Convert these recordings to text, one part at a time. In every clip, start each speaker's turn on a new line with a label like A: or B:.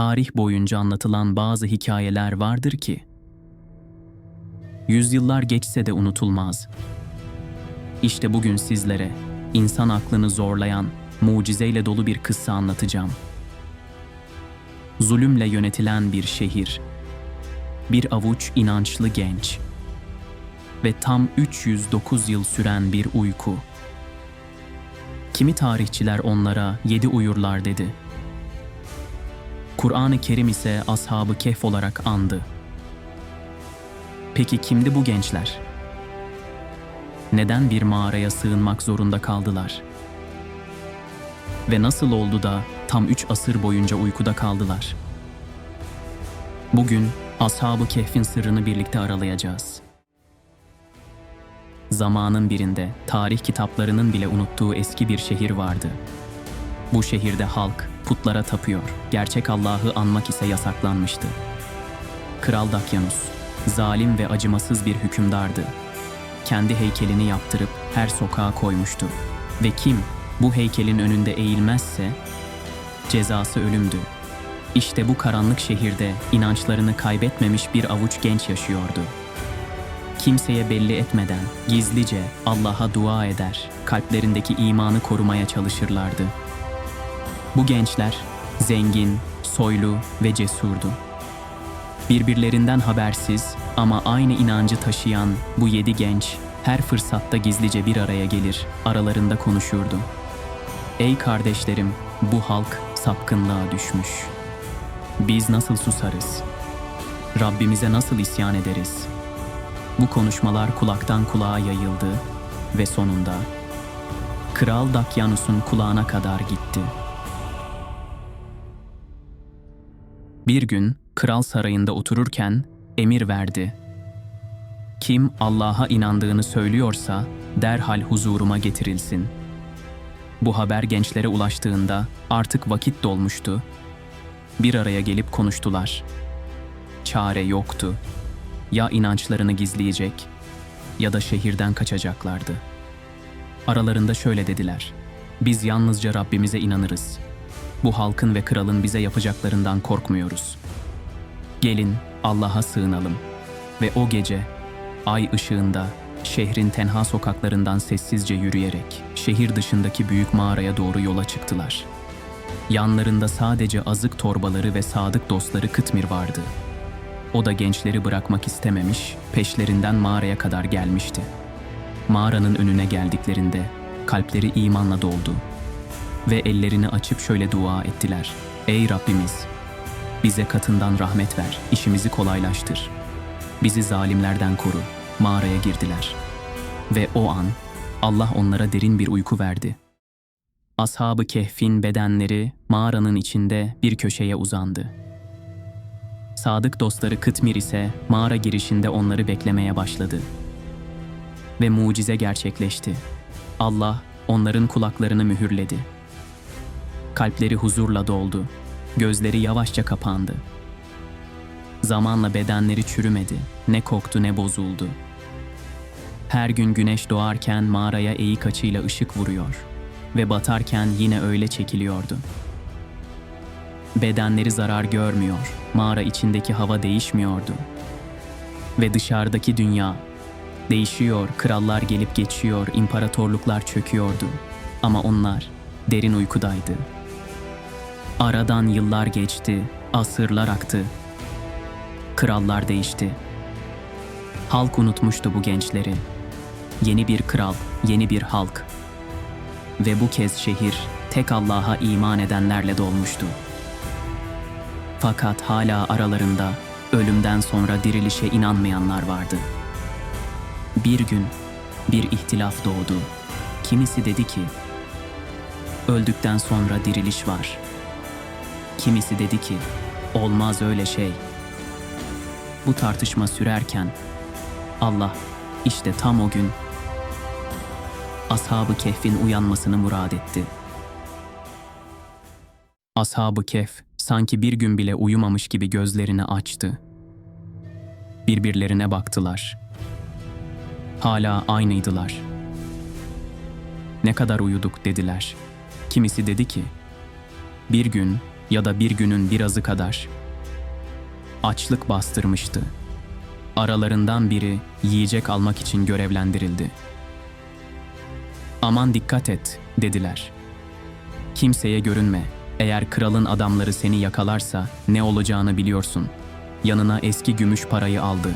A: Tarih boyunca anlatılan bazı hikayeler vardır ki, yüzyıllar geçse de unutulmaz. İşte bugün sizlere insan aklını zorlayan, mucizeyle dolu bir kıssa anlatacağım. Zulümle yönetilen bir şehir, bir avuç inançlı genç ve tam 309 yıl süren bir uyku. Kimi tarihçiler onlara yedi uyurlar dedi. Kur'an-ı Kerim ise ashabı kehf olarak andı. Peki kimdi bu gençler? Neden bir mağaraya sığınmak zorunda kaldılar? Ve nasıl oldu da tam üç asır boyunca uykuda kaldılar? Bugün Ashab-ı Kehf'in sırrını birlikte aralayacağız. Zamanın birinde tarih kitaplarının bile unuttuğu eski bir şehir vardı. Bu şehirde halk putlara tapıyor, gerçek Allah'ı anmak ise yasaklanmıştı. Kral Dakyanus, zalim ve acımasız bir hükümdardı. Kendi heykelini yaptırıp her sokağa koymuştu. Ve kim bu heykelin önünde eğilmezse cezası ölümdü. İşte bu karanlık şehirde inançlarını kaybetmemiş bir avuç genç yaşıyordu. Kimseye belli etmeden gizlice Allah'a dua eder, kalplerindeki imanı korumaya çalışırlardı. Bu gençler zengin, soylu ve cesurdu. Birbirlerinden habersiz ama aynı inancı taşıyan bu yedi genç her fırsatta gizlice bir araya gelir, aralarında konuşurdu. Ey kardeşlerim, bu halk sapkınlığa düşmüş. Biz nasıl susarız? Rabbimize nasıl isyan ederiz? Bu konuşmalar kulaktan kulağa yayıldı ve sonunda Kral Dakyanus'un kulağına kadar gitti. Bir gün kral sarayında otururken emir verdi. Kim Allah'a inandığını söylüyorsa derhal huzuruma getirilsin. Bu haber gençlere ulaştığında artık vakit dolmuştu. Bir araya gelip konuştular. Çare yoktu. Ya inançlarını gizleyecek ya da şehirden kaçacaklardı. Aralarında şöyle dediler. Biz yalnızca Rabbimize inanırız. Bu halkın ve kralın bize yapacaklarından korkmuyoruz. Gelin Allah'a sığınalım ve o gece ay ışığında şehrin tenha sokaklarından sessizce yürüyerek şehir dışındaki büyük mağaraya doğru yola çıktılar. Yanlarında sadece azık torbaları ve sadık dostları Kıtmir vardı. O da gençleri bırakmak istememiş, peşlerinden mağaraya kadar gelmişti. Mağaranın önüne geldiklerinde kalpleri imanla doldu ve ellerini açıp şöyle dua ettiler. Ey Rabbimiz! Bize katından rahmet ver, işimizi kolaylaştır. Bizi zalimlerden koru. Mağaraya girdiler. Ve o an Allah onlara derin bir uyku verdi. Ashab-ı Kehf'in bedenleri mağaranın içinde bir köşeye uzandı. Sadık dostları Kıtmir ise mağara girişinde onları beklemeye başladı. Ve mucize gerçekleşti. Allah onların kulaklarını mühürledi. Kalpleri huzurla doldu. Gözleri yavaşça kapandı. Zamanla bedenleri çürümedi. Ne koktu ne bozuldu. Her gün güneş doğarken mağaraya eğik açıyla ışık vuruyor ve batarken yine öyle çekiliyordu. Bedenleri zarar görmüyor, mağara içindeki hava değişmiyordu. Ve dışarıdaki dünya değişiyor, krallar gelip geçiyor, imparatorluklar çöküyordu. Ama onlar derin uykudaydı. Aradan yıllar geçti, asırlar aktı. Krallar değişti. Halk unutmuştu bu gençleri. Yeni bir kral, yeni bir halk. Ve bu kez şehir tek Allah'a iman edenlerle dolmuştu. Fakat hala aralarında ölümden sonra dirilişe inanmayanlar vardı. Bir gün bir ihtilaf doğdu. Kimisi dedi ki, öldükten sonra diriliş var. Kimisi dedi ki, olmaz öyle şey. Bu tartışma sürerken Allah işte tam o gün Ashab-ı Kehf'in uyanmasını murad etti. Ashab-ı Kehf sanki bir gün bile uyumamış gibi gözlerini açtı. Birbirlerine baktılar. Hala aynıydılar. Ne kadar uyuduk dediler. Kimisi dedi ki, bir gün ya da bir günün birazı kadar. Açlık bastırmıştı. Aralarından biri yiyecek almak için görevlendirildi. Aman dikkat et, dediler. Kimseye görünme. Eğer kralın adamları seni yakalarsa ne olacağını biliyorsun. Yanına eski gümüş parayı aldı.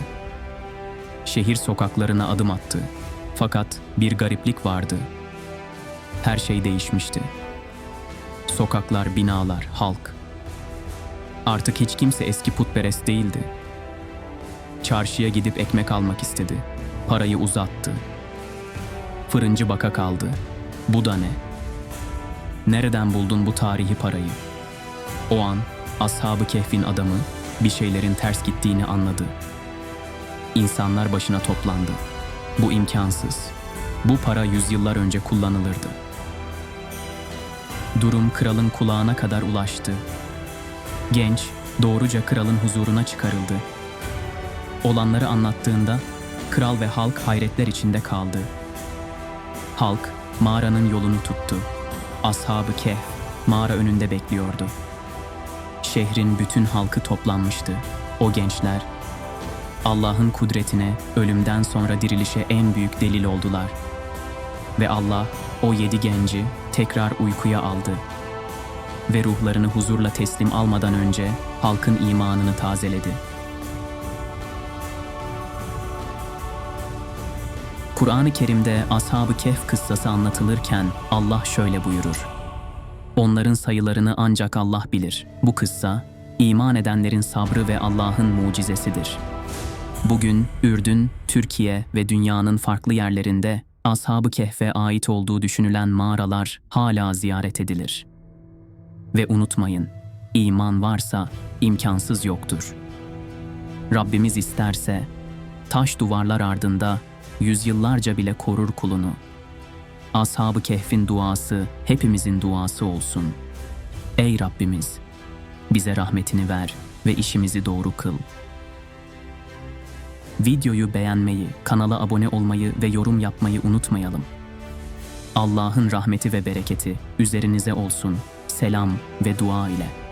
A: Şehir sokaklarına adım attı. Fakat bir gariplik vardı. Her şey değişmişti. Sokaklar, binalar, halk. Artık hiç kimse eski putperest değildi. Çarşıya gidip ekmek almak istedi. Parayı uzattı. Fırıncı baka kaldı. Bu da ne? Nereden buldun bu tarihi parayı? O an Ashab-ı Kehf'in adamı bir şeylerin ters gittiğini anladı. İnsanlar başına toplandı. Bu imkansız. Bu para yüzyıllar önce kullanılırdı. Durum kralın kulağına kadar ulaştı. Genç doğruca kralın huzuruna çıkarıldı. Olanları anlattığında kral ve halk hayretler içinde kaldı. Halk mağaranın yolunu tuttu. Ashab-ı Kehf mağara önünde bekliyordu. Şehrin bütün halkı toplanmıştı. O gençler Allah'ın kudretine, ölümden sonra dirilişe en büyük delil oldular. Ve Allah o yedi genci tekrar uykuya aldı. Ve ruhlarını huzurla teslim almadan önce halkın imanını tazeledi. Kur'an-ı Kerim'de Ashab-ı Kehf kıssası anlatılırken Allah şöyle buyurur. Onların sayılarını ancak Allah bilir. Bu kıssa, iman edenlerin sabrı ve Allah'ın mucizesidir. Bugün Ürdün, Türkiye ve dünyanın farklı yerlerinde Ashab-ı Kehf'e ait olduğu düşünülen mağaralar hala ziyaret edilir. Ve unutmayın, iman varsa imkansız yoktur. Rabbimiz isterse taş duvarlar ardında yüzyıllarca bile korur kulunu. Ashab-ı Kehf'in duası hepimizin duası olsun. Ey Rabbimiz, bize rahmetini ver ve işimizi doğru kıl. Videoyu beğenmeyi, kanala abone olmayı ve yorum yapmayı unutmayalım. Allah'ın rahmeti ve bereketi üzerinize olsun. Selam ve dua ile.